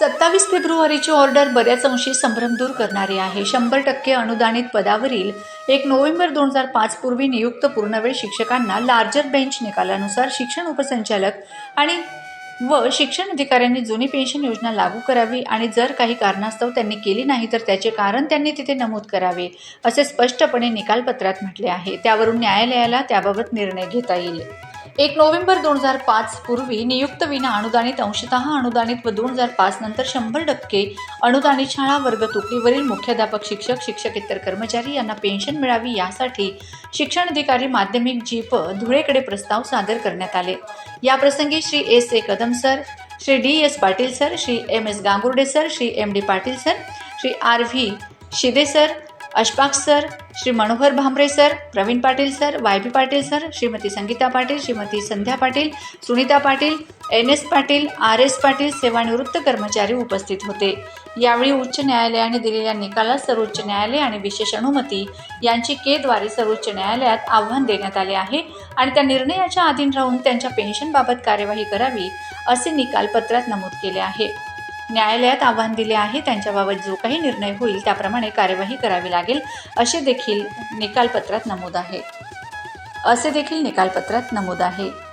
सत्तावीस फेब्रुवारीची ऑर्डर बऱ्याच अंशी संभ्रम दूर करणारी आहे. शंभर टक्के अनुदानित पदावरील एक नोव्हेंबर दोन हजार पाच पूर्वी नियुक्त पूर्णवेळ शिक्षकांना लार्जर बेंच निकालानुसार शिक्षण उपसंचालक आणि व शिक्षण अधिकाऱ्यांनी जुनी पेन्शन योजना लागू करावी आणि जर काही कारणास्तव त्यांनी केली नाही तर त्याचे कारण त्यांनी तिथे नमूद करावे असे स्पष्टपणे निकालपत्रात म्हटले आहे. त्यावरून न्यायालयाला त्याबाबत निर्णय घेता येईल. एक नोव्हेंबर दोन हजार पाच पूर्वी नियुक्त विना अनुदानित अंशतः अनुदानित व दोन हजार पाच नंतर शंभर टक्के अनुदानित शाळा वर्ग तुकडीवरील मुख्याध्यापक शिक्षक शिक्षकेतर कर्मचारी यांना पेन्शन मिळावी यासाठी शिक्षण अधिकारी माध्यमिक जीप धुळेकडे प्रस्ताव सादर करण्यात आले. याप्रसंगी Shri S A Kadam sir Shri D S Patil sir Shri M S Gangurde sir Shri M D Patil sir Shri R V Shinde sir Ashfaq sir Shri Manohar Bhambare sir Pravin Patil sir Y B Patil sir Shrimati Sangeeta Patil Shrimati Sandhya Patil Sunita Patil N S Patil R S Patil सेवानिवृत्त कर्मचारी उपस्थित होते. यावेळी उच्च न्यायालयाने दिलेल्या निकालात सर्वोच्च न्यायालय आणि विशेष अनुमती यांची केद्वारे सर्वोच्च न्यायालयात आव्हान देण्यात आले आहे आणि त्या निर्णयाच्या अधीन राहून त्यांच्या पेन्शनबाबत कार्यवाही करावी असे निकाल पत्रात नमूद केले आहे. न्यायालयात आव्हान दिले आहे. त्यांच्याबाबत जो काही निर्णय होईल त्याप्रमाणे कार्यवाही करावी लागेल असे देखील निकालपत्रात नमूद आहे. असे देखील निकालपत्रात नमूद आहे.